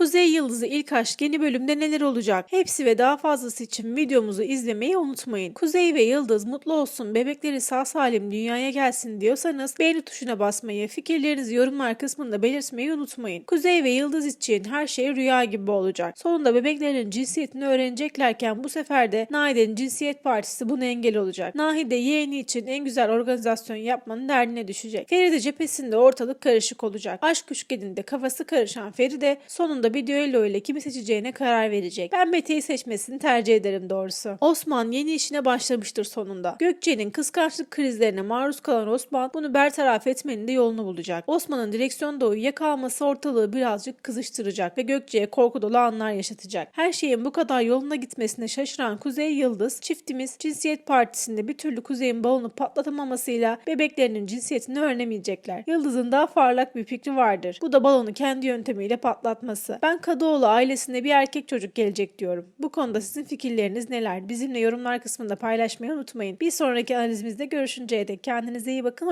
Kuzey Yıldızı ilk aşk yeni bölümde neler olacak? Hepsi ve daha fazlası için videomuzu izlemeyi unutmayın. Kuzey ve Yıldız mutlu olsun, bebekleri sağ salim dünyaya gelsin diyorsanız beğeni tuşuna basmayı, fikirlerinizi yorumlar kısmında belirtmeyi unutmayın. Kuzey ve Yıldız için her şey rüya gibi olacak. Sonunda bebeklerin cinsiyetini öğreneceklerken bu sefer de Nahide'nin cinsiyet partisi buna engel olacak. Nahide yeğeni için en güzel organizasyon yapmanın derdine düşecek. Feride cephesinde ortalık karışık olacak. Aşk üçgeninde kafası karışan Feride sonunda bir düello ile kimi seçeceğine karar verecek. Ben Mete'yi seçmesini tercih ederim doğrusu. Osman yeni işine başlamıştır sonunda. Gökçe'nin kıskançlık krizlerine maruz kalan Osman bunu bertaraf etmenin de yolunu bulacak. Osman'ın direksiyonda uyuyakalması ortalığı birazcık kızıştıracak ve Gökçe'ye korku dolu anlar yaşatacak. Her şeyin bu kadar yoluna gitmesine şaşıran Kuzey Yıldız, çiftimiz cinsiyet partisinde bir türlü Kuzey'in balonu patlatamamasıyla bebeklerinin cinsiyetini öğrenemeyecekler. Yıldız'ın daha parlak bir fikri vardır. Bu da balonu kendi yöntemiyle patlatması. Ben Kadıoğlu ailesine bir erkek çocuk gelecek diyorum. Bu konuda sizin fikirleriniz neler? Bizimle yorumlar kısmında paylaşmayı unutmayın. Bir sonraki analizimizde görüşünceye dek kendinize iyi bakın.